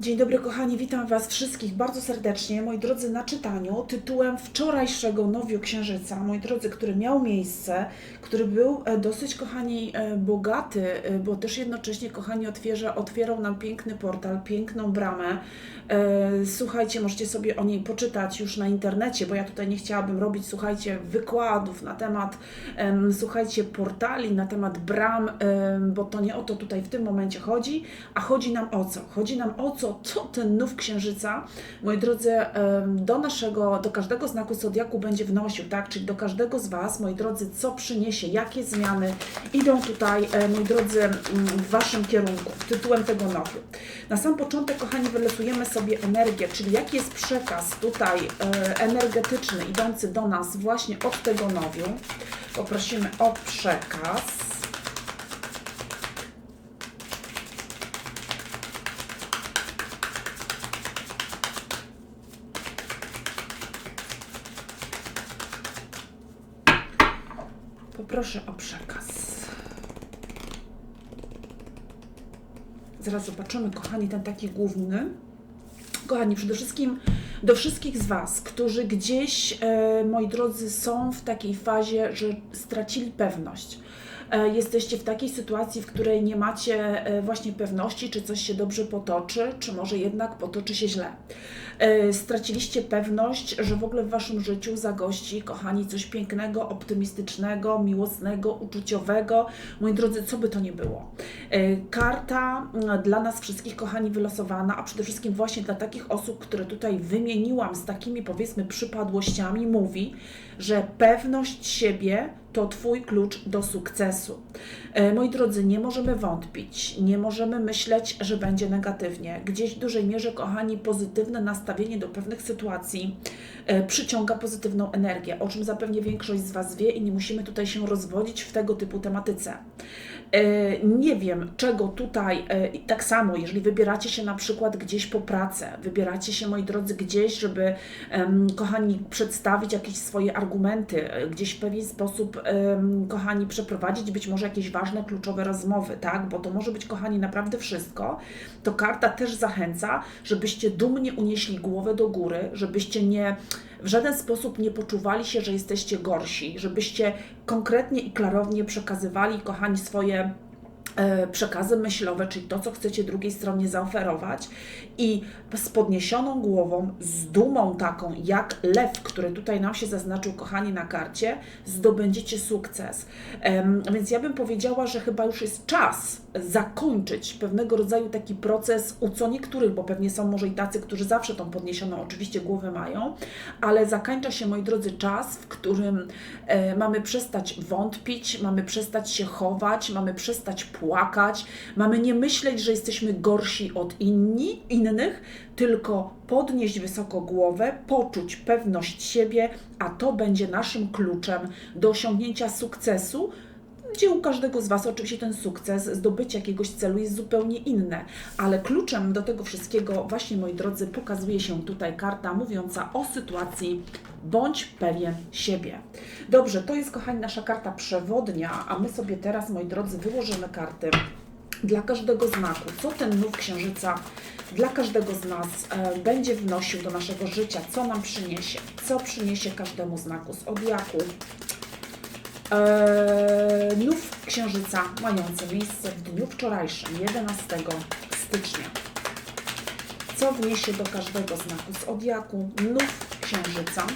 Dzień dobry kochani, witam Was wszystkich bardzo serdecznie, moi drodzy, na czytaniu tytułem wczorajszego Nowiu Księżyca, moi drodzy, który miał miejsce, który był e, dosyć, kochani, e, bogaty, e, bo też jednocześnie, kochani, otwierał nam piękny portal, piękną bramę. E, Słuchajcie, możecie sobie o niej poczytać już na internecie, bo ja tutaj nie chciałabym robić, słuchajcie, wykładów na temat, em, słuchajcie, portali, na temat bram, bo to nie o to tutaj w tym momencie chodzi, a chodzi nam o co? Chodzi nam o co, co ten nów księżyca, moi drodzy, do naszego, do każdego znaku zodiaku będzie wnosił, tak? Czyli do każdego z Was, moi drodzy, co przyniesie, jakie zmiany idą tutaj, e, moi drodzy, mm, w Waszym kierunku, tytułem tego nowiu. Na sam początek, kochani, wylosujemy sobie energię, czyli jaki jest przekaz tutaj e, energetyczny idący do nas właśnie od tego nowiu. Poprosimy o przekaz. Poproszę o przekaz. Zaraz zobaczymy, kochani, ten taki główny. Kochani, przede wszystkim do wszystkich z Was, którzy gdzieś, e, moi drodzy, są w takiej fazie, że stracili pewność. E, jesteście w takiej sytuacji, w której nie macie e, właśnie pewności, czy coś się dobrze potoczy, czy może jednak potoczy się źle. Straciliście pewność, że w ogóle w Waszym życiu zagości, kochani, coś pięknego, optymistycznego, miłosnego, uczuciowego. Moi drodzy, co by to nie było. E, Karta mm, dla nas wszystkich, kochani, wylosowana, a przede wszystkim właśnie dla takich osób, które tutaj wymieniłam z takimi, powiedzmy, przypadłościami, mówi, że pewność siebie to Twój klucz do sukcesu. E, Moi drodzy, nie możemy wątpić, nie możemy myśleć, że będzie negatywnie. Gdzieś w dużej mierze, kochani, pozytywne nastawienie do pewnych sytuacji e, przyciąga pozytywną energię, o czym zapewne większość z Was wie i nie musimy tutaj się rozwodzić w tego typu tematyce. E, Nie wiem, czego tutaj, e, tak samo, jeżeli wybieracie się na przykład gdzieś po pracę, wybieracie się, moi drodzy, gdzieś, żeby, kochani, przedstawić jakieś swoje argumenty, e, gdzieś w pewien sposób, kochani, przeprowadzić być może jakieś ważne, kluczowe rozmowy, tak? Bo to może być, kochani, naprawdę wszystko. To karta też zachęca, żebyście dumnie unieśli głowę do góry, żebyście nie w żaden sposób nie poczuwali się, że jesteście gorsi, żebyście konkretnie i klarownie przekazywali, kochani, swoje przekazy myślowe, czyli to, co chcecie drugiej stronie zaoferować i z podniesioną głową, z dumą taką, jak lew, który tutaj nam się zaznaczył, kochani, na karcie, zdobędziecie sukces. Więc ja bym powiedziała, że chyba już jest czas zakończyć pewnego rodzaju taki proces u co niektórych, bo pewnie są może i tacy, którzy zawsze tą podniesioną oczywiście głowę mają, ale zakańcza się, moi drodzy, czas, w którym e, mamy przestać wątpić, mamy przestać się chować, mamy przestać płakać, mamy nie myśleć, że jesteśmy gorsi od inni, innych, tylko podnieść wysoko głowę, poczuć pewność siebie, a to będzie naszym kluczem do osiągnięcia sukcesu, gdzie u każdego z Was oczywiście ten sukces, zdobycie jakiegoś celu jest zupełnie inne, ale kluczem do tego wszystkiego, właśnie moi drodzy, pokazuje się tutaj karta mówiąca o sytuacji bądź pewien siebie. Dobrze, to jest kochani nasza karta przewodnia, a my sobie teraz, moi drodzy, wyłożymy karty dla każdego znaku, co ten nów księżyca dla każdego z nas e, będzie wnosił do naszego życia, co nam przyniesie, co przyniesie każdemu znaku z odjaku. E, nów księżyca mający miejsce w dniu wczorajszym, 11 stycznia. Co wniesie do każdego znaku z odjaku nów księżyca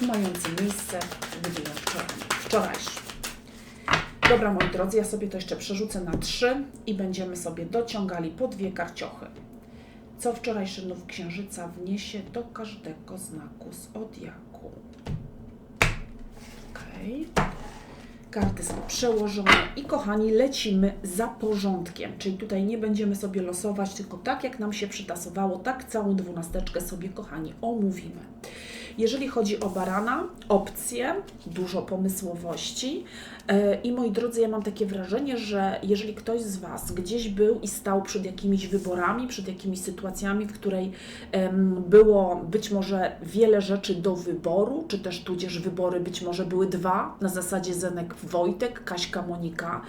mający miejsce w dniu wczoraj- wczorajszym. Dobra, moi drodzy, ja sobie to jeszcze przerzucę na trzy i będziemy sobie dociągali po dwie karciochy. Co wczorajszy nów księżyca wniesie do każdego znaku z odjaku. Okej. Karty są przełożone i kochani, lecimy za porządkiem, czyli tutaj nie będziemy sobie losować, tylko tak jak nam się przytasowało, tak całą dwunasteczkę sobie, kochani, omówimy. Jeżeli chodzi o barana, opcje, dużo pomysłowości. E, I moi drodzy, ja mam takie wrażenie, że jeżeli ktoś z Was gdzieś był i stał przed jakimiś wyborami, przed jakimiś sytuacjami, w której było być może wiele rzeczy do wyboru, czy też tudzież wybory być może były dwa, na zasadzie Zenek Wojtek, Kaśka Monika,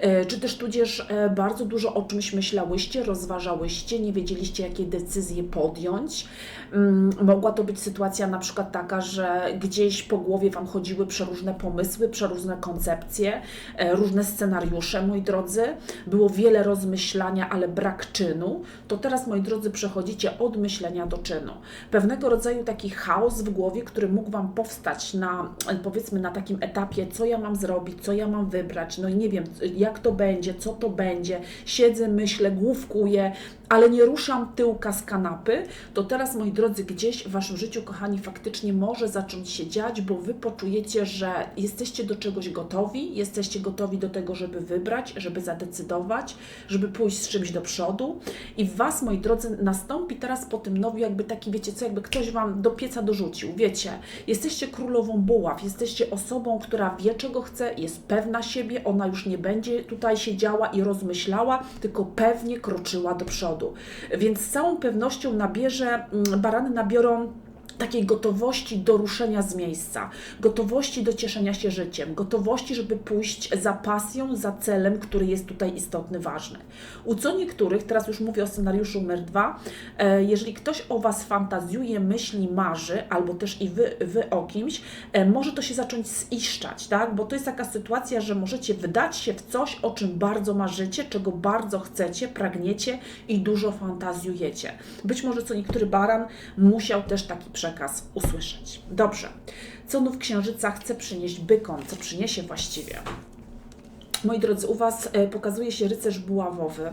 e, czy też tudzież e, bardzo dużo o czymś myślałyście, rozważałyście, nie wiedzieliście, jakie decyzje podjąć. Mm, Mogła to być sytuacja na przykład taka, że gdzieś po głowie Wam chodziły przeróżne pomysły, przeróżne koncepcje, e, różne scenariusze, moi drodzy. Było wiele rozmyślania, ale brak czynu. To teraz, moi drodzy, przechodzicie od myślenia do czynu. Pewnego rodzaju taki chaos w głowie, który mógł Wam powstać na, powiedzmy, na takim etapie, co ja mam zrobić, co ja mam wybrać, no i nie wiem, jak to będzie, co to będzie. Siedzę, myślę, główkuję, ale nie ruszam tyłka z kanapy, to teraz, moi drodzy, gdzieś w Waszym życiu, kochani, faktycznie może zacząć się dziać, bo Wy poczujecie, że jesteście do czegoś gotowi, jesteście gotowi do tego, żeby wybrać, żeby zadecydować, żeby pójść z czymś do przodu i w Was, moi drodzy, nastąpi teraz po tym nowiu jakby taki, wiecie co, jakby ktoś Wam do pieca dorzucił, wiecie, jesteście królową buław, jesteście osobą, która wie, czego chce, jest pewna siebie, ona już nie będzie tutaj siedziała i rozmyślała, tylko pewnie kroczyła do przodu. Więc z całą pewnością nabierze, mm, barany nabiorą takiej gotowości do ruszenia z miejsca, gotowości do cieszenia się życiem, gotowości, żeby pójść za pasją, za celem, który jest tutaj istotny, ważny. U co niektórych, teraz już mówię o scenariuszu numer dwa, e, jeżeli ktoś o Was fantazjuje, myśli, marzy, albo też i Wy, wy o kimś, e, może to się zacząć ziszczać, tak? Bo to jest taka sytuacja, że możecie wydać się w coś, o czym bardzo marzycie, czego bardzo chcecie, pragniecie i dużo fantazjujecie. Być może co niektóry baran musiał też taki przekaz usłyszeć. Dobrze. Co nów księżyca chce przynieść bykom? Co przyniesie właściwie? Moi drodzy, u Was e, pokazuje się rycerz buławowy.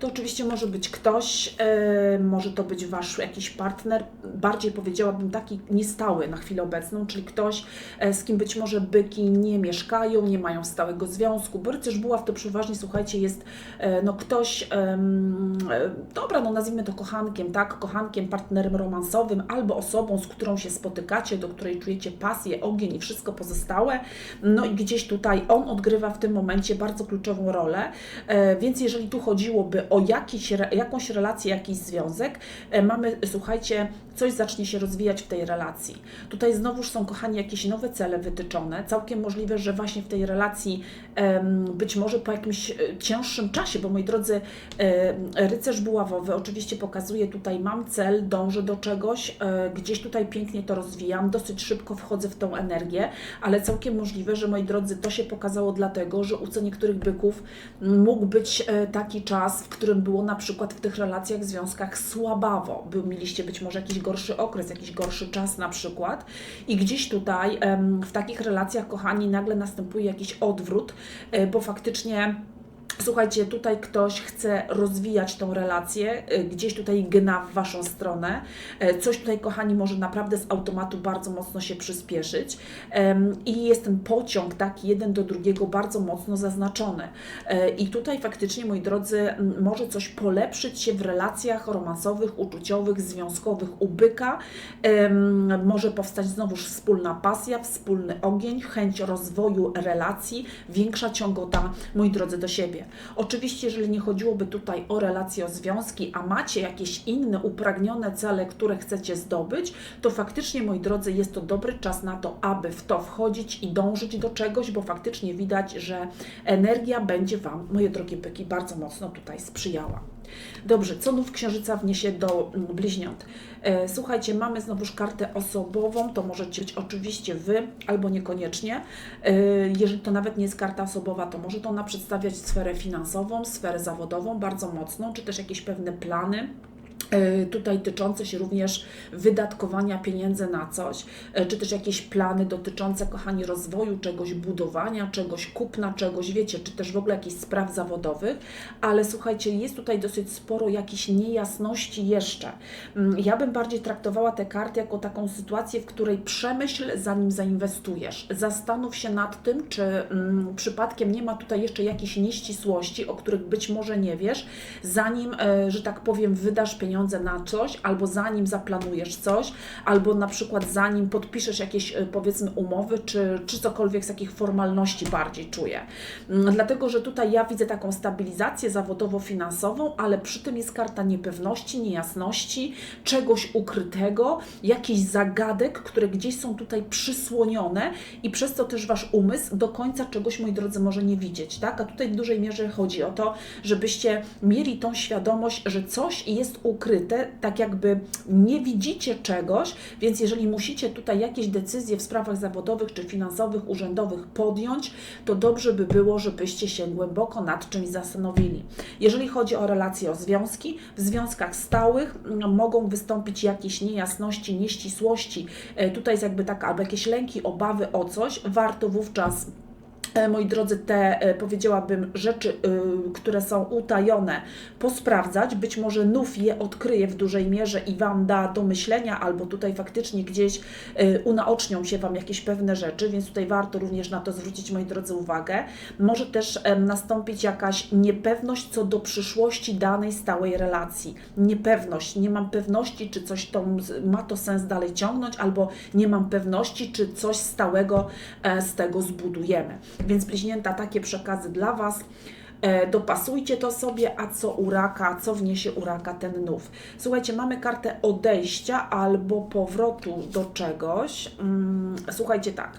To oczywiście może być ktoś, e, może to być Wasz jakiś partner, bardziej powiedziałabym taki niestały na chwilę obecną, czyli ktoś, e, z kim być może byki nie mieszkają, nie mają stałego związku, bo rycerz buław to przeważnie, słuchajcie, jest no ktoś, dobra, no nazwijmy to kochankiem, tak, kochankiem, partnerem romansowym, albo osobą, z którą się spotykacie, do której czujecie pasję, ogień i wszystko pozostałe, no i gdzieś tutaj on odgrywa w tym momencie bardzo kluczową rolę, e, więc jeżeli tu chodziłoby o jakiś, jakąś relację, jakiś związek, e, mamy, słuchajcie, coś zacznie się rozwijać w tej relacji. Tutaj znowuż są, kochani, jakieś nowe cele wytyczone. Całkiem możliwe, że właśnie w tej relacji być może po jakimś e, cięższym czasie, bo moi drodzy, rycerz buławowy oczywiście pokazuje tutaj, mam cel, dążę do czegoś, gdzieś tutaj pięknie to rozwijam, dosyć szybko wchodzę w tą energię, ale całkiem możliwe, że moi drodzy, to się pokazało dlatego, że u co niektórych byków mógł być e, taki czas, w którym było na przykład w tych relacjach, związkach słabawo. Był, mieliście być może jakiś gorszy okres, jakiś gorszy czas na przykład i gdzieś tutaj w takich relacjach, kochani, nagle następuje jakiś odwrót, e, bo faktycznie Słuchajcie, tutaj ktoś chce rozwijać tą relację, y, gdzieś tutaj gna w Waszą stronę. E, Coś tutaj, kochani, może naprawdę z automatu bardzo mocno się przyspieszyć. I jest ten pociąg, tak, jeden do drugiego bardzo mocno zaznaczony. E, I tutaj faktycznie, moi drodzy, może coś polepszyć się w relacjach romansowych, uczuciowych, związkowych u byka. Może powstać znowuż wspólna pasja, wspólny ogień, chęć rozwoju relacji, większa ciągota, moi drodzy, do siebie. Oczywiście, jeżeli nie chodziłoby tutaj o relacje, o związki, a macie jakieś inne upragnione cele, które chcecie zdobyć, to faktycznie, moi drodzy, jest to dobry czas na to, aby w to wchodzić i dążyć do czegoś, bo faktycznie widać, że energia będzie Wam, moje drogie byki, bardzo mocno tutaj sprzyjała. Dobrze, co nów księżyca wniesie do mm, bliźniąt? E, Słuchajcie, mamy znowuż kartę osobową, to możecie być oczywiście Wy, albo niekoniecznie. E, Jeżeli to nawet nie jest karta osobowa, to może to ona przedstawiać sferę finansową, sferę zawodową bardzo mocną, czy też jakieś pewne plany. E, Tutaj tyczące się również wydatkowania pieniędzy na coś, e, czy też jakieś plany dotyczące, kochani, rozwoju czegoś, budowania czegoś, kupna czegoś, wiecie, czy też w ogóle jakichś spraw zawodowych, ale słuchajcie, jest tutaj dosyć sporo jakichś niejasności jeszcze. Mm, Ja bym bardziej traktowała te karty jako taką sytuację, w której przemyśl, zanim zainwestujesz. Zastanów się nad tym, czy mm, przypadkiem nie ma tutaj jeszcze jakichś nieścisłości, o których być może nie wiesz, zanim, e, że tak powiem, wydasz pieniądze pieniądze na coś, albo zanim zaplanujesz coś, albo na przykład zanim podpiszesz jakieś e, powiedzmy umowy, czy, czy cokolwiek z jakich formalności bardziej czuję. Mm, Dlatego, że tutaj ja widzę taką stabilizację zawodowo-finansową, ale przy tym jest karta niepewności, niejasności, czegoś ukrytego, jakichś zagadek, które gdzieś są tutaj przysłonione i przez to też Wasz umysł do końca czegoś, moi drodzy, może nie widzieć, tak? A tutaj w dużej mierze chodzi o to, żebyście mieli tą świadomość, że coś jest ukryte, tak jakby nie widzicie czegoś, więc jeżeli musicie tutaj jakieś decyzje w sprawach zawodowych czy finansowych, urzędowych podjąć, to dobrze by było, żebyście się głęboko nad czymś zastanowili. Jeżeli chodzi o relacje, o związki, w związkach stałych mm, mogą wystąpić jakieś niejasności, nieścisłości, e, tutaj jest jakby taka, albo jakieś lęki, obawy o coś, warto wówczas moi drodzy, te e, powiedziałabym rzeczy, y, które są utajone, posprawdzać. Być może nów je odkryje w dużej mierze i Wam da do myślenia, albo tutaj faktycznie gdzieś y, unaocznią się Wam jakieś pewne rzeczy, więc tutaj warto również na to zwrócić, moi drodzy, uwagę. Może też em, nastąpić jakaś niepewność co do przyszłości danej stałej relacji. Niepewność, nie mam pewności, czy coś to ma to sens dalej ciągnąć, albo nie mam pewności, czy coś stałego e, z tego zbudujemy. Więc bliźnięta, takie przekazy dla Was. E, Dopasujcie to sobie, a co u raka, co wniesie u raka ten nów. Słuchajcie, mamy kartę odejścia albo powrotu do czegoś. Mm, Słuchajcie, tak.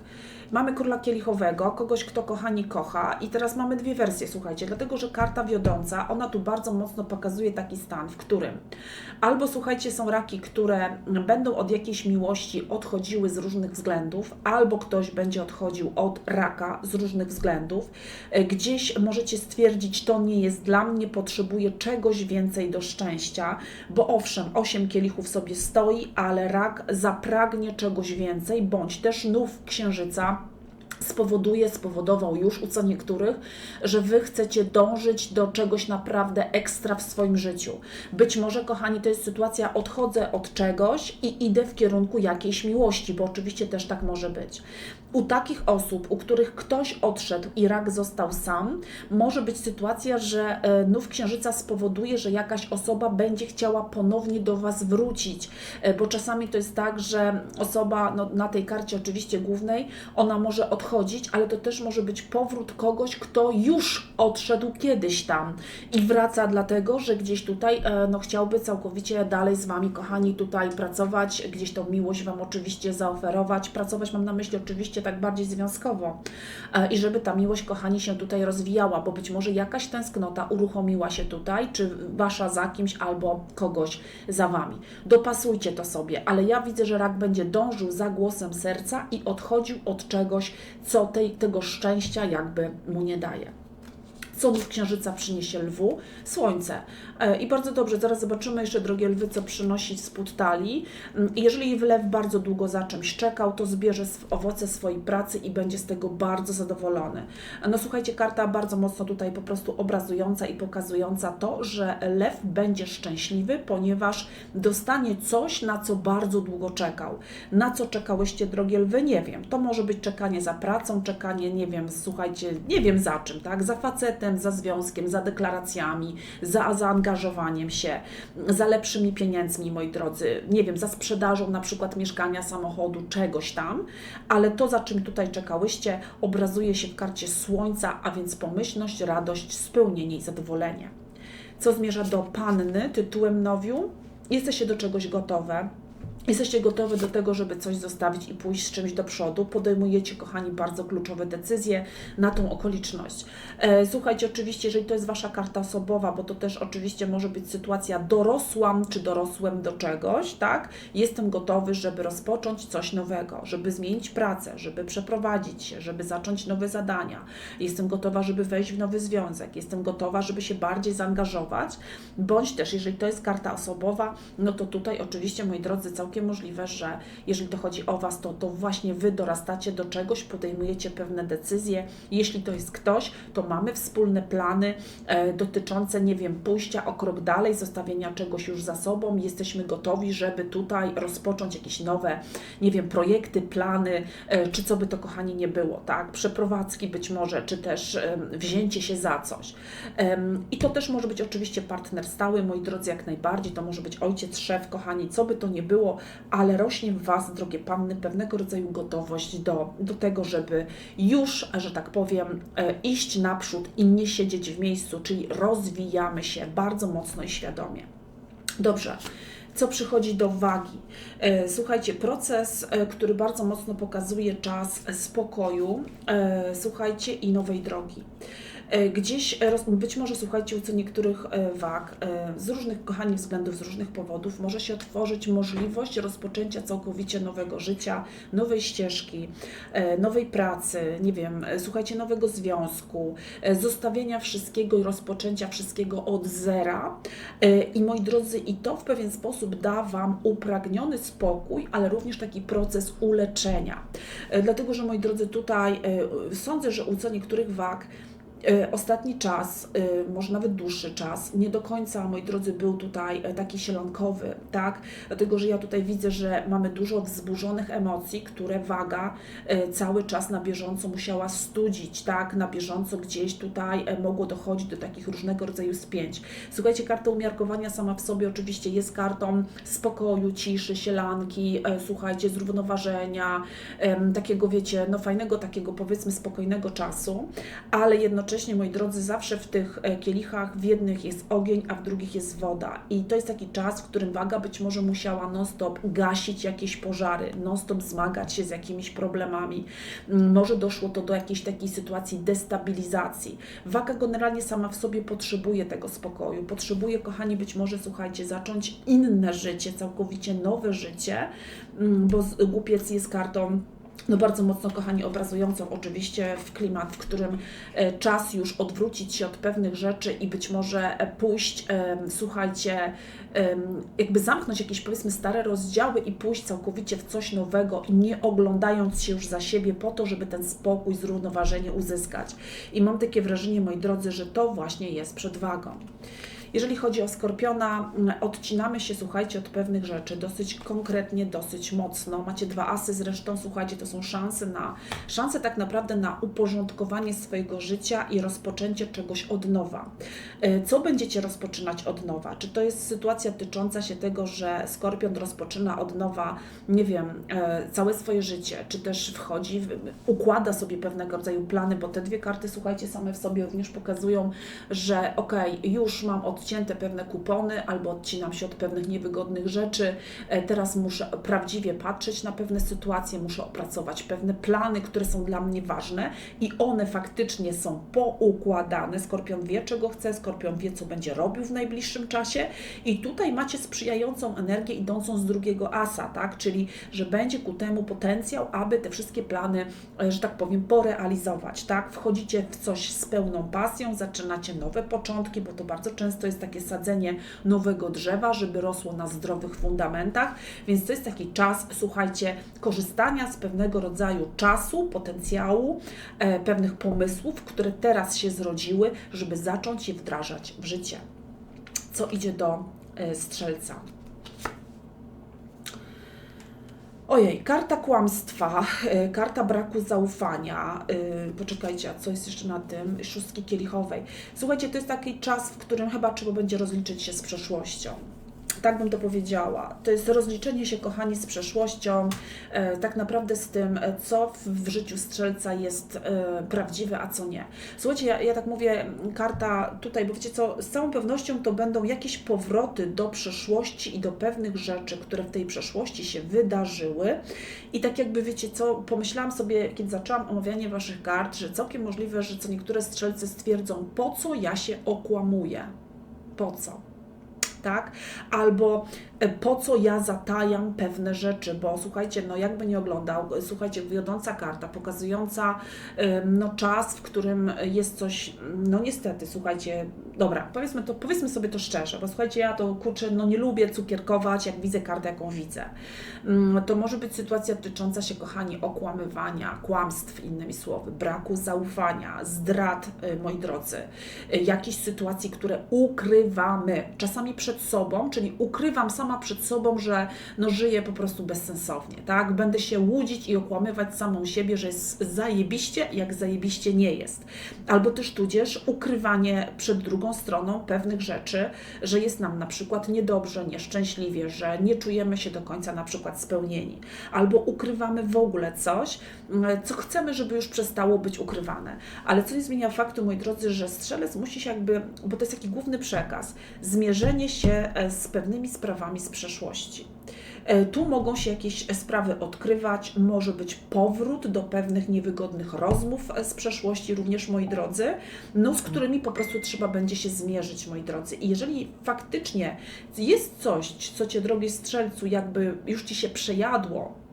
Mamy króla kielichowego, kogoś, kto kochani kocha, i teraz mamy dwie wersje, słuchajcie, dlatego że karta wiodąca, ona tu bardzo mocno pokazuje taki stan, w którym albo słuchajcie, są raki, które będą od jakiejś miłości odchodziły z różnych względów, albo ktoś będzie odchodził od raka z różnych względów. E, Gdzieś możecie stwierdzić, to nie jest dla mnie, potrzebuję czegoś więcej do szczęścia, bo owszem, osiem kielichów sobie stoi, ale rak zapragnie czegoś więcej, bądź też nów księżyca spowoduje, spowodował już u co niektórych, że Wy chcecie dążyć do czegoś naprawdę ekstra w swoim życiu. Być może, kochani, to jest sytuacja, odchodzę od czegoś i idę w kierunku jakiejś miłości, bo oczywiście też tak może być. U takich osób, u których ktoś odszedł i rak został sam, może być sytuacja, że e, nów księżyca spowoduje, że jakaś osoba będzie chciała ponownie do Was wrócić, e, bo czasami to jest tak, że osoba no, na tej karcie oczywiście głównej, ona może odchodzić, ale to też może być powrót kogoś, kto już odszedł kiedyś tam. I wraca dlatego, że gdzieś tutaj e, no, chciałby całkowicie dalej z Wami, kochani, tutaj pracować, gdzieś tą miłość Wam oczywiście zaoferować. Pracować mam na myśli oczywiście tak bardziej związkowo E, i żeby ta miłość, kochani, się tutaj rozwijała, bo być może jakaś tęsknota uruchomiła się tutaj, czy Wasza za kimś albo kogoś za Wami. Dopasujcie to sobie, ale ja widzę, że rak będzie dążył za głosem serca i odchodził od czegoś, co tej, tego szczęścia jakby mu nie daje. Co nów księżyca przyniesie lwu? Słońce. E, I bardzo dobrze, zaraz zobaczymy jeszcze, drogie lwy, co przynosi spód talii. Mm, Jeżeli lew bardzo długo za czymś czekał, to zbierze owoce swojej pracy i będzie z tego bardzo zadowolony. No słuchajcie, karta bardzo mocno tutaj po prostu obrazująca i pokazująca to, że lew będzie szczęśliwy, ponieważ dostanie coś, na co bardzo długo czekał. Na co czekałyście, drogie lwy? Nie wiem. To może być czekanie za pracą, czekanie, nie wiem, słuchajcie, nie wiem za czym, tak? Za facetem, za związkiem, za deklaracjami, za zaangażowaniem się, za lepszymi pieniędzmi, moi drodzy, nie wiem, za sprzedażą na przykład mieszkania, samochodu, czegoś tam, ale to, za czym tutaj czekałyście, obrazuje się w karcie słońca, a więc pomyślność, radość, spełnienie i zadowolenie. Co zmierza do panny tytułem nowiu? Jesteście do czegoś gotowe, Jesteście gotowi do tego, żeby coś zostawić i pójść z czymś do przodu. Podejmujecie, kochani, bardzo kluczowe decyzje na tą okoliczność. E, słuchajcie, oczywiście, jeżeli to jest Wasza karta osobowa, bo to też oczywiście może być sytuacja dorosłam czy dorosłem do czegoś, tak? Jestem gotowy, żeby rozpocząć coś nowego, żeby zmienić pracę, żeby przeprowadzić się, żeby zacząć nowe zadania. Jestem gotowa, żeby wejść w nowy związek. Jestem gotowa, żeby się bardziej zaangażować. Bądź też, jeżeli to jest karta osobowa, no to tutaj oczywiście, moi drodzy, całkiem możliwe, że jeżeli to chodzi o Was, to, to właśnie Wy dorastacie do czegoś, podejmujecie pewne decyzje. Jeśli to jest ktoś, to mamy wspólne plany e, dotyczące, nie wiem, pójścia o krok dalej, zostawienia czegoś już za sobą. Jesteśmy gotowi, żeby tutaj rozpocząć jakieś nowe, nie wiem, projekty, plany, e, czy co by to, kochani, nie było, tak? Przeprowadzki być może, czy też e, wzięcie się za coś. Em, I to też może być oczywiście partner stały, moi drodzy, jak najbardziej. To może być ojciec, szef, kochani, co by to nie było, ale rośnie w Was, drogie panny, pewnego rodzaju gotowość do, do tego, żeby już, że tak powiem, e, iść naprzód i nie siedzieć w miejscu, czyli rozwijamy się bardzo mocno i świadomie. Dobrze. Co przychodzi do wagi? E, Słuchajcie, proces, e, który bardzo mocno pokazuje czas spokoju, słuchajcie, i nowej drogi. E, Gdzieś, być może słuchajcie, co niektórych e, wag, e, z różnych, kochani, względów, z różnych powodów, może się otworzyć możliwość rozpoczęcia całkowicie nowego życia, nowej ścieżki, nowej pracy, nie wiem, słuchajcie, nowego związku, zostawienia wszystkiego i rozpoczęcia wszystkiego od zera. I moi drodzy, i to w pewien sposób da Wam upragniony spokój, ale również taki proces uleczenia. Dlatego, że moi drodzy, tutaj sądzę, że u co niektórych wag Ostatni czas, e, może nawet dłuższy czas, nie do końca, moi drodzy, był tutaj e, taki sielankowy, tak? Dlatego, że ja tutaj widzę, że mamy dużo wzburzonych emocji, które waga e, cały czas na bieżąco musiała studzić, tak? Na bieżąco gdzieś tutaj e, mogło dochodzić do takich różnego rodzaju spięć. Słuchajcie, karta umiarkowania sama w sobie oczywiście jest kartą spokoju, ciszy, sielanki, e, słuchajcie, zrównoważenia, takiego, wiecie, no fajnego, takiego powiedzmy spokojnego czasu, ale jednocześnie, moi drodzy, zawsze w tych e, kielichach w jednych jest ogień, a w drugich jest woda. I to jest taki czas, w którym waga być może musiała non-stop gasić jakieś pożary, non-stop zmagać się z jakimiś problemami. Mm, Może doszło to do jakiejś takiej sytuacji destabilizacji. Waga generalnie sama w sobie potrzebuje tego spokoju, potrzebuje, kochani, być może, słuchajcie, zacząć inne życie, całkowicie nowe życie, mm, bo głupiec jest kartą no bardzo mocno, kochani, obrazującą oczywiście w klimat, w którym e, czas już odwrócić się od pewnych rzeczy i być może e, pójść, słuchajcie, jakby zamknąć jakieś powiedzmy stare rozdziały i pójść całkowicie w coś nowego i nie oglądając się już za siebie po to, żeby ten spokój, zrównoważenie uzyskać. I mam takie wrażenie, moi drodzy, że to właśnie jest przedwagą. Jeżeli chodzi o skorpiona, mm, odcinamy się, słuchajcie, od pewnych rzeczy dosyć konkretnie, dosyć mocno. Macie dwa asy, zresztą, słuchajcie, to są szanse na, szanse tak naprawdę na uporządkowanie swojego życia i rozpoczęcie czegoś od nowa. E, Co będziecie rozpoczynać od nowa? Czy to jest sytuacja tycząca się tego, że skorpion rozpoczyna od nowa, nie wiem, e, całe swoje życie, czy też wchodzi, układa sobie pewnego rodzaju plany, bo te dwie karty, słuchajcie, same w sobie również pokazują, że okej, już mam odcięte pewne kupony, albo odcinam się od pewnych niewygodnych rzeczy, e, teraz muszę prawdziwie patrzeć na pewne sytuacje, muszę opracować pewne plany, które są dla mnie ważne i one faktycznie są poukładane. Skorpion wie, czego chce, Skorpion wie, co będzie robił w najbliższym czasie i tutaj macie sprzyjającą energię idącą z drugiego asa, tak? Czyli, że będzie ku temu potencjał, aby te wszystkie plany, e, że tak powiem, porealizować, tak? Wchodzicie w coś z pełną pasją, zaczynacie nowe początki, bo to bardzo często jest takie sadzenie nowego drzewa, żeby rosło na zdrowych fundamentach, więc to jest taki czas, słuchajcie, korzystania z pewnego rodzaju czasu, potencjału, e, pewnych pomysłów, które teraz się zrodziły, żeby zacząć je wdrażać w życie. Co idzie do e, strzelca? Ojej, karta kłamstwa, y, karta braku zaufania. y, Poczekajcie, a co jest jeszcze na tym? Szóstki kielichowej. Słuchajcie, to jest taki czas, w którym chyba trzeba będzie rozliczyć się z przeszłością. Tak bym to powiedziała. To jest rozliczenie się, kochani, z przeszłością, e, tak naprawdę z tym, co w, życiu strzelca jest e, prawdziwe, a co nie. Słuchajcie, ja, ja tak mówię, karta tutaj, bo wiecie co, z całą pewnością to będą jakieś powroty do przeszłości i do pewnych rzeczy, które w tej przeszłości się wydarzyły. I tak jakby wiecie co, pomyślałam sobie, kiedy zaczęłam omawianie Waszych kart, że całkiem możliwe, że co niektóre strzelcy stwierdzą, po co ja się okłamuję? Po co? Tak? Albo e, po co ja zatajam pewne rzeczy, bo słuchajcie, no jakby nie oglądał, słuchajcie, wiodąca karta pokazująca no czas, w którym jest coś, no niestety, słuchajcie, dobra, powiedzmy to, powiedzmy sobie to szczerze, bo słuchajcie, ja to kurczę, no nie lubię cukierkować, jak widzę kartę, jaką widzę. Mm, to może być sytuacja dotycząca się, kochani, okłamywania, kłamstw, innymi słowy, braku zaufania, zdrad, y, moi drodzy, y, jakichś sytuacji, które ukrywamy, czasami przed sobą, czyli ukrywam sama przed sobą, że no żyję po prostu bezsensownie, tak? Będę się łudzić i okłamywać samą siebie, że jest zajebiście, jak zajebiście nie jest. Albo też tudzież ukrywanie przed drugą stroną pewnych rzeczy, że jest nam na przykład niedobrze, nieszczęśliwie, że nie czujemy się do końca na przykład spełnieni. Albo ukrywamy w ogóle coś, mm, co chcemy, żeby już przestało być ukrywane. Ale co nie zmienia faktu, moi drodzy, że strzelec musi się jakby, bo to jest taki główny przekaz, zmierzenie się e, z pewnymi sprawami z przeszłości. E, tu mogą się jakieś sprawy odkrywać, może być powrót do pewnych niewygodnych rozmów z przeszłości, również moi drodzy, no z którymi po prostu trzeba będzie się zmierzyć, moi drodzy. I jeżeli faktycznie jest coś, co cię, drogi strzelcu, jakby już ci się przejadło,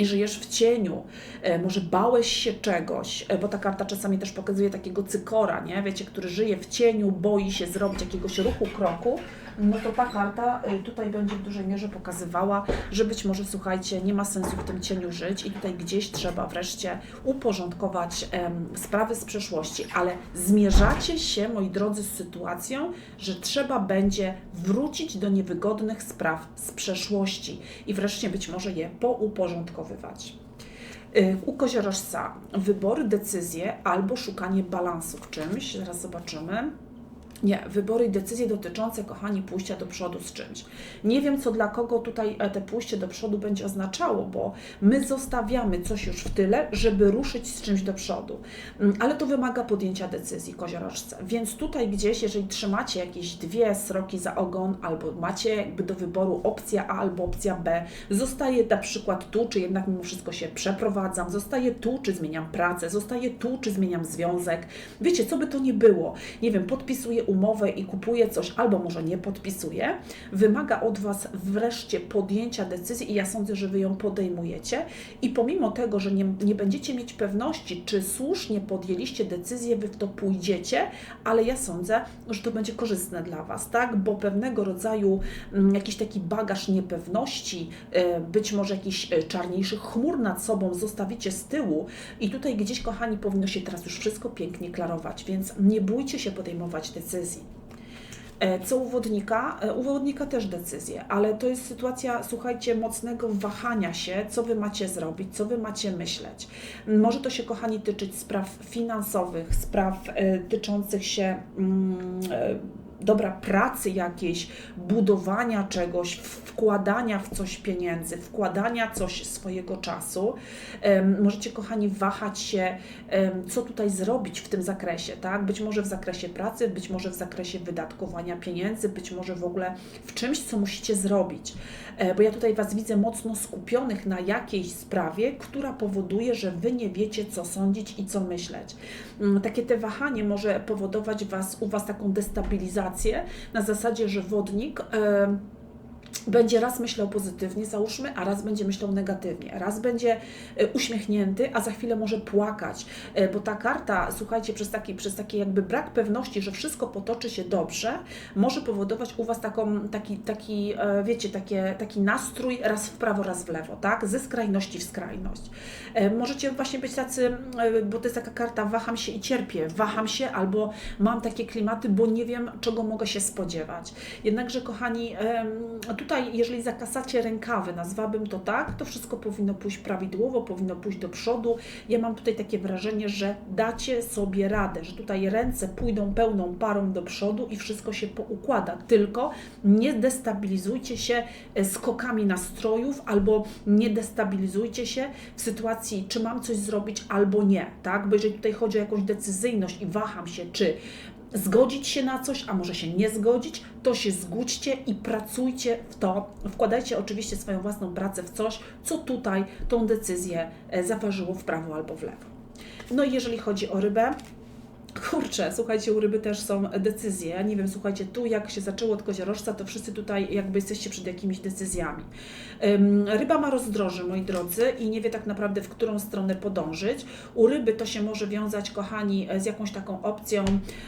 i żyjesz w cieniu, e, może bałeś się czegoś, e, bo ta karta czasami też pokazuje takiego cykora, nie? Wiecie, który żyje w cieniu, boi się zrobić jakiegoś ruchu, kroku, no to ta karta y, tutaj będzie w dużej mierze pokazywała, że być może, słuchajcie, nie ma sensu w tym cieniu żyć i tutaj gdzieś trzeba wreszcie uporządkować em, sprawy z przeszłości, ale zmierzacie się, moi drodzy, z sytuacją, że trzeba będzie wrócić do niewygodnych spraw z przeszłości i wreszcie być może je pouporządkowywać. Y, u koziorożca wybory, decyzje albo szukanie balansu w czymś, zaraz zobaczymy. Nie, wybory i decyzje dotyczące, kochani, pójścia do przodu z czymś. Nie wiem, co dla kogo tutaj e, te pójście do przodu będzie oznaczało, bo my zostawiamy coś już w tyle, żeby ruszyć z czymś do przodu. Mm, ale to wymaga podjęcia decyzji, koziorożce. Więc tutaj gdzieś, jeżeli trzymacie jakieś dwie sroki za ogon, albo macie jakby do wyboru opcja A albo opcja B, zostaje na przykład tu, czy jednak mimo wszystko się przeprowadzam, zostaje tu, czy zmieniam pracę, zostaje tu, czy zmieniam związek. Wiecie, co by to nie było? Nie wiem, podpisuję umowę i kupuje coś, albo może nie podpisuje, wymaga od Was wreszcie podjęcia decyzji i ja sądzę, że Wy ją podejmujecie. I pomimo tego, że nie, nie będziecie mieć pewności, czy słusznie podjęliście decyzję, Wy w to pójdziecie, ale ja sądzę, że to będzie korzystne dla Was, tak? Bo pewnego rodzaju mm, jakiś taki bagaż niepewności, e, być może jakiś e, czarniejszych chmur nad sobą zostawicie z tyłu. I tutaj gdzieś, kochani, powinno się teraz już wszystko pięknie klarować, więc nie bójcie się podejmować decyzji decyzji. E, co u wodnika? E, u wodnika też decyzje, ale to jest sytuacja, słuchajcie, mocnego wahania się, co wy macie zrobić, co wy macie myśleć. Może to się, kochani, tyczyć spraw finansowych, spraw e, tyczących się. Mm, dobra pracy jakiejś, budowania czegoś, wkładania w coś pieniędzy, wkładania coś swojego czasu. Możecie, kochani, wahać się, co tutaj zrobić w tym zakresie, tak? Być może w zakresie pracy, być może w zakresie wydatkowania pieniędzy, być może w ogóle w czymś, co musicie zrobić. E, bo ja tutaj Was widzę mocno skupionych na jakiejś sprawie, która powoduje, że Wy nie wiecie, co sądzić i co myśleć. Mm, takie te wahanie może powodować was, u Was taką destabilizację na zasadzie, że wodnik. Będzie raz myślał pozytywnie, załóżmy, a raz będzie myślał negatywnie. Raz będzie e, uśmiechnięty, a za chwilę może płakać, e, bo ta karta, słuchajcie, przez taki, przez taki jakby brak pewności, że wszystko potoczy się dobrze, może powodować u Was taką, taki, taki e, wiecie, takie, taki nastrój raz w prawo, raz w lewo, tak? Ze skrajności w skrajność. Możecie właśnie być tacy, bo to jest taka karta, waham się i cierpię, waham się albo mam takie klimaty, bo nie wiem, czego mogę się spodziewać. Jednakże, kochani, tutaj, jeżeli zakasacie rękawy, nazwałabym to tak, to wszystko powinno pójść prawidłowo, powinno pójść do przodu. Ja mam tutaj takie wrażenie, że dacie sobie radę, że tutaj ręce pójdą pełną parą do przodu i wszystko się poukłada. Tylko nie destabilizujcie się e, skokami nastrojów albo nie destabilizujcie się w sytuacji, czy mam coś zrobić albo nie, tak? Bo jeżeli tutaj chodzi o jakąś decyzyjność i waham się, czy zgodzić się na coś, a może się nie zgodzić, to się zgódźcie i pracujcie w to. Wkładajcie oczywiście swoją własną pracę w coś, co tutaj tą decyzję e, zaważyło w prawo albo w lewo. No i jeżeli chodzi o rybę, Kurczę, słuchajcie, u ryby też są decyzje. Nie wiem, słuchajcie, tu jak się zaczęło od koziorożca, to wszyscy tutaj jakby jesteście przed jakimiś decyzjami. Ryba ma rozdroże, moi drodzy, i nie wie tak naprawdę, w którą stronę podążyć. U ryby to się może wiązać, kochani, z jakąś taką opcją,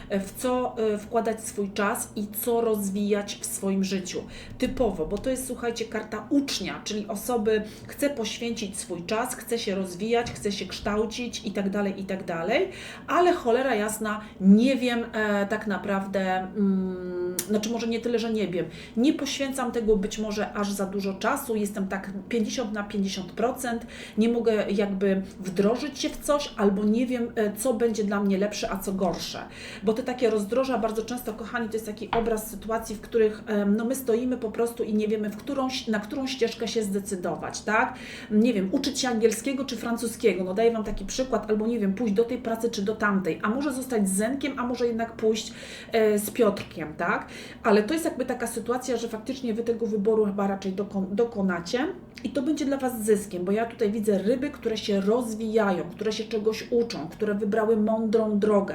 e, w co e, wkładać swój czas i co rozwijać w swoim życiu. Typowo, bo to jest, słuchajcie, karta ucznia, czyli osoby chce poświęcić swój czas, chce się rozwijać, chce się kształcić i tak dalej, i tak dalej, ale cholera jasna, nie wiem e, tak naprawdę, mm, znaczy może nie tyle, że nie wiem, nie poświęcam tego być może aż za dużo czasu, jestem tak 50 na 50%, nie mogę jakby wdrożyć się w coś, albo nie wiem, e, co będzie dla mnie lepsze, a co gorsze. Bo te takie rozdroża bardzo często, kochani, to jest taki obraz sytuacji, w których em, no, my stoimy po prostu i nie wiemy, w którą, na którą ścieżkę się zdecydować, tak? Nie wiem, uczyć się angielskiego czy francuskiego, no daję Wam taki przykład, albo nie wiem, pójść do tej pracy czy do tamtej, a może zostać z Zenkiem, a może jednak pójść e, z Piotrkiem, tak? Ale to jest jakby taka sytuacja, że faktycznie Wy tego wyboru chyba raczej dokon, dokonacie i to będzie dla Was zyskiem, bo ja tutaj widzę ryby, które się rozwijają, które się czegoś uczą, które wybrały mądrą drogę,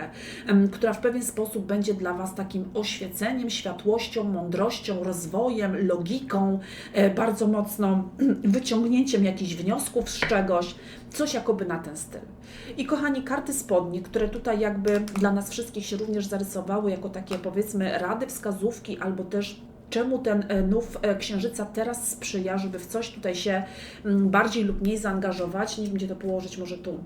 która w pewien sposób będzie dla Was takim oświeceniem, światłością, mądrością, rozwojem, logiką, e, bardzo mocno wyciągnięciem jakichś wniosków z czegoś, coś jakoby na ten styl. I kochani, karty spodni, które tutaj jakby dla nas wszystkich się również zarysowały jako takie powiedzmy rady, wskazówki albo też czemu ten e, nów e, księżyca teraz sprzyja, żeby w coś tutaj się mm, bardziej lub mniej zaangażować. Nie wiem, gdzie to położyć, może tu.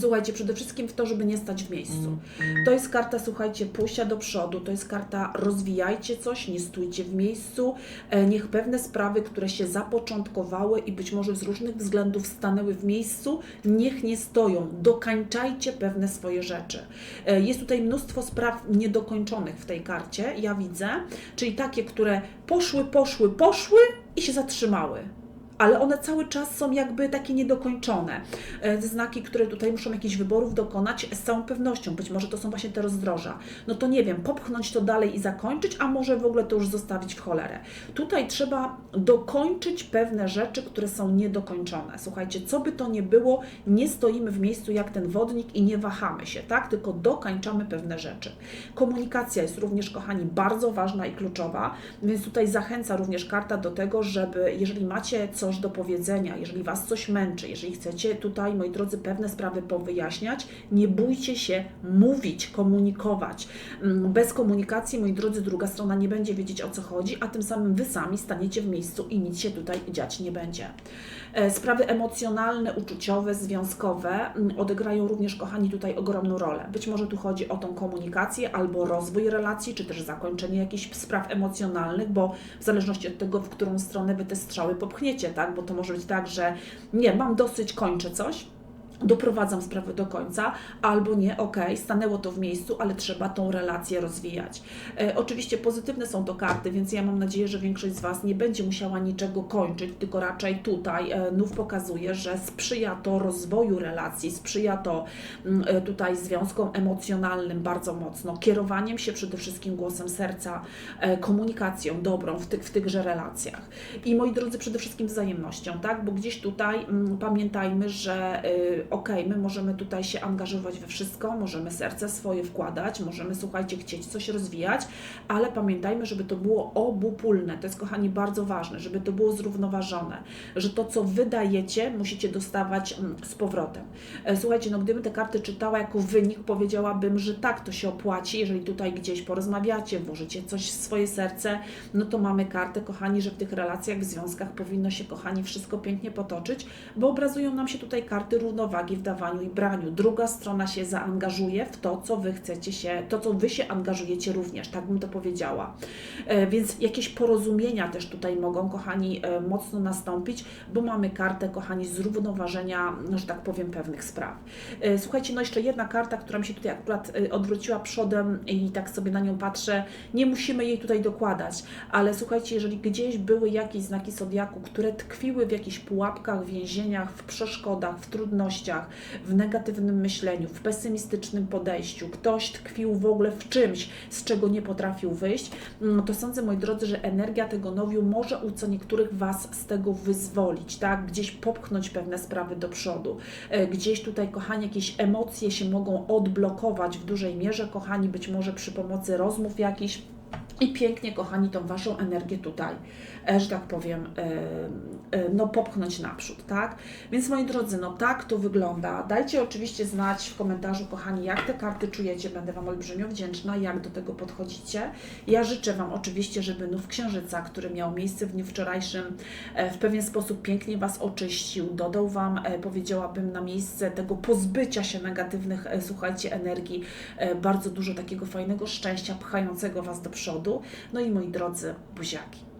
Słuchajcie, przede wszystkim w to, żeby nie stać w miejscu. To jest karta, słuchajcie, pójścia do przodu, to jest karta rozwijajcie coś, nie stójcie w miejscu, e, niech pewne sprawy, które się zapoczątkowały i być może z różnych względów stanęły w miejscu, niech nie stoją, dokańczajcie pewne swoje rzeczy. E, Jest tutaj mnóstwo spraw niedokończonych w tej karcie, ja widzę, czyli takie, które poszły, poszły, poszły i się zatrzymały ale one cały czas są jakby takie niedokończone. E, Znaki, które tutaj muszą jakichś wyborów dokonać z całą pewnością. Być może to są właśnie te rozdroża. No to nie wiem, popchnąć to dalej i zakończyć, a może w ogóle to już zostawić w cholerę. Tutaj trzeba dokończyć pewne rzeczy, które są niedokończone. Słuchajcie, co by to nie było, nie stoimy w miejscu jak ten wodnik i nie wahamy się, tak? Tylko dokańczamy pewne rzeczy. Komunikacja jest również, kochani, bardzo ważna i kluczowa, więc tutaj zachęca również karta do tego, żeby jeżeli macie coś do powiedzenia, jeżeli Was coś męczy, jeżeli chcecie tutaj, moi drodzy, pewne sprawy powyjaśniać, nie bójcie się mówić, komunikować. Mm, Bez komunikacji, moi drodzy, druga strona nie będzie wiedzieć o co chodzi, a tym samym Wy sami staniecie w miejscu i nic się tutaj dziać nie będzie. E, Sprawy emocjonalne, uczuciowe, związkowe mm, odegrają również, kochani, tutaj ogromną rolę. Być może tu chodzi o tą komunikację albo rozwój relacji, czy też zakończenie jakichś spraw emocjonalnych, bo w zależności od tego, w którą stronę Wy te strzały popchniecie, tak? Bo to może być tak, że nie, mam dosyć, kończę coś, doprowadzam sprawę do końca, albo nie, ok, stanęło to w miejscu, ale trzeba tą relację rozwijać. E, oczywiście pozytywne są to karty, więc ja mam nadzieję, że większość z Was nie będzie musiała niczego kończyć, tylko raczej tutaj e, nów pokazuje, że sprzyja to rozwoju relacji, sprzyja to mm, e, tutaj związkom emocjonalnym bardzo mocno, kierowaniem się przede wszystkim głosem serca, e, komunikacją dobrą w, tych, w tychże relacjach. I moi drodzy, przede wszystkim wzajemnością, tak? Bo gdzieś tutaj mm, pamiętajmy, że y, okej, my możemy tutaj się angażować we wszystko, możemy serce swoje wkładać, możemy, słuchajcie, chcieć coś rozwijać, ale pamiętajmy, żeby to było obopólne. To jest, kochani, bardzo ważne, żeby to było zrównoważone, że to, co wydajecie, musicie dostawać mm, z powrotem. E, Słuchajcie, no gdybym te karty czytała jako wynik, powiedziałabym, że tak, to się opłaci, jeżeli tutaj gdzieś porozmawiacie, włożycie coś w swoje serce, no to mamy kartę, kochani, że w tych relacjach, w związkach powinno się, kochani, wszystko pięknie potoczyć, bo obrazują nam się tutaj karty równowagi w dawaniu i braniu. Druga strona się zaangażuje w to, co wy chcecie się, to, co wy się angażujecie również, tak bym to powiedziała. E, Więc jakieś porozumienia też tutaj mogą, kochani, e, mocno nastąpić, bo mamy kartę, kochani, zrównoważenia, no, że tak powiem, pewnych spraw. E, Słuchajcie, no jeszcze jedna karta, która mi się tutaj akurat odwróciła przodem i tak sobie na nią patrzę. Nie musimy jej tutaj dokładać, ale słuchajcie, jeżeli gdzieś były jakieś znaki zodiaku, które tkwiły w jakichś pułapkach, więzieniach, w przeszkodach, w trudnościach, w negatywnym myśleniu, w pesymistycznym podejściu, ktoś tkwił w ogóle w czymś, z czego nie potrafił wyjść, mm, to sądzę, moi drodzy, że energia tego nowiu może u co niektórych Was z tego wyzwolić, tak? Gdzieś popchnąć pewne sprawy do przodu. E, Gdzieś tutaj, kochani, jakieś emocje się mogą odblokować w dużej mierze, kochani, być może przy pomocy rozmów jakichś. I pięknie, kochani, tą Waszą energię tutaj, że tak powiem, e, e, no popchnąć naprzód, tak? Więc moi drodzy, no tak to wygląda. Dajcie oczywiście znać w komentarzu, kochani, jak te karty czujecie. Będę Wam olbrzymio wdzięczna, jak do tego podchodzicie. Ja życzę Wam oczywiście, żeby nów Księżyca, który miał miejsce w dniu wczorajszym, e, w pewien sposób pięknie Was oczyścił, dodał Wam, e, powiedziałabym, na miejsce tego pozbycia się negatywnych, e, słuchajcie, energii, e, bardzo dużo takiego fajnego szczęścia, pchającego Was do przodu. No i moi drodzy, buziaki.